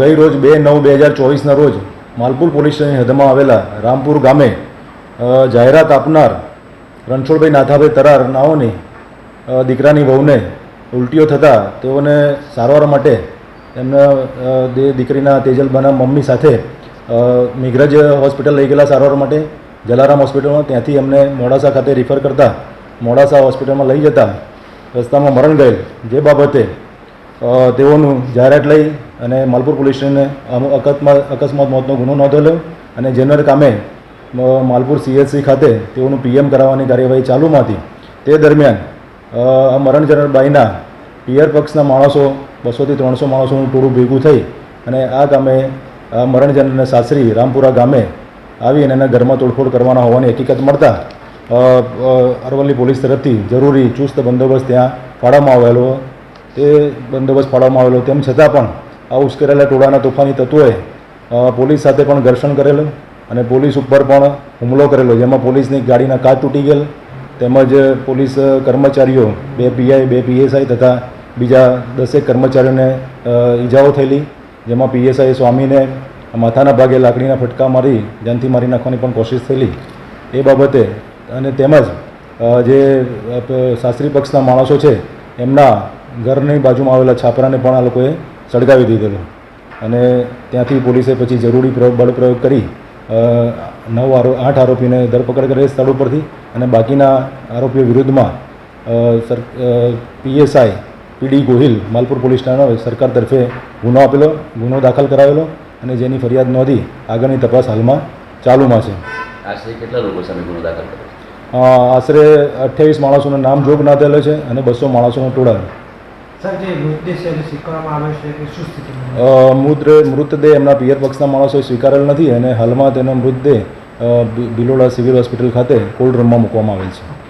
ગઈ રોજ બે નવ બે હજાર ચોવીસના રોજ માલપુર પોલીસ સ્ટેશન હદમાં આવેલા રામપુર ગામે જાહેરાત આપનાર રણછોડભાઈ નાથાભાઈ તરાર નાઓની દીકરાની વહુને ઉલટીઓ થતાં તેઓને સારવાર માટે એમના દીકરીના તેજલબાના મમ્મી સાથે મેઘરજ હોસ્પિટલ લઈ ગયેલા સારવાર માટે જલારામ હોસ્પિટલમાં ત્યાંથી એમને મોડાસા ખાતે રિફર કરતા મોડાસા હોસ્પિટલમાં લઈ જતા રસ્તામાં મરણ ગયેલ. જે બાબતે તેઓનું જાહેરાત લઈ અને માલપુર પોલીસ સ્ટેશને અકસ્માત અકસ્માત મોતનો ગુનો નોંધેલો અને જેનર કામે માલપુર સીએચસી ખાતે તેઓનું પીએમ કરાવવાની કાર્યવાહી ચાલુમાં હતી તે દરમિયાન મરણ જનાર બાઈના પિયર પક્ષના માણસો, બસોથી ત્રણસો માણસોનું ટોળું ભેગું થઈ અને આ ગામે, આ મરણ જનારના સાસરી રામપુરા ગામે આવી અને એના ઘરમાં તોડફોડ કરવાના હોવાની હકીકત મળતા અરવલ્લી પોલીસ તરફથી જરૂરી ચુસ્ત બંદોબસ્ત ત્યાં ફાળવવામાં આવેલો તે બંદોબસ્ત ફાળવવામાં આવેલો તેમ છતાં પણ આ ઉશ્કેરેલા ટોળાના તોફાની તત્વોએ પોલીસ સાથે પણ ઘર્ષણ કરેલું અને પોલીસ ઉપર પણ હુમલો કરેલો. જેમાં પોલીસની ગાડીના કાચ તૂટી ગયેલ, તેમજ પોલીસ કર્મચારીઓ, બે પીઆઈ, બે પીએસઆઈ તથા બીજા દસેક કર્મચારીઓને ઈજાઓ થયેલી. જેમાં પીએસઆઈ સ્વામીને માથાના ભાગે લાકડીના ફટકા મારી જાનથી મારી નાખવાની પણ કોશિશ થયેલી. એ બાબતે અને તેમજ જે શાસ્ત્રી પક્ષના માણસો છે, એમના ઘરની બાજુમાં આવેલા છાપરાને પણ આ લોકોએ સળગાવી દીધેલો. અને ત્યાંથી પોલીસે પછી જરૂરી બળપ્રયોગ કરી નવ આરો આઠ આરોપીને ધરપકડ કરેલ સ્થળ ઉપરથી અને બાકીના આરોપીઓ વિરુદ્ધમાં sir PSI PD Gohil Malpur police સ્ટેશને સરકાર તરફે ગુનો આપેલો ગુનો દાખલ કરાવેલો અને જેની ફરિયાદ નોંધી આગળની તપાસ હાલમાં ચાલુમાં છે. આશરે કેટલા લોકો સામે ગુનો દાખલ કર્યો? આશરે અઠ્યાવીસ માણસોનું નામ જોગ નોંધેલો છે અને બસો માણસોનો ટોળા મૃતદેહ મૃતદેહ એમના પિયર પક્ષના માણસોએ સ્વીકારેલ નથી અને હાલમાં તેનો મૃતદેહ બિલોડા સિવિલ હોસ્પિટલ ખાતે કોલ્ડ રૂમમાં મૂકવામાં આવેલ છે.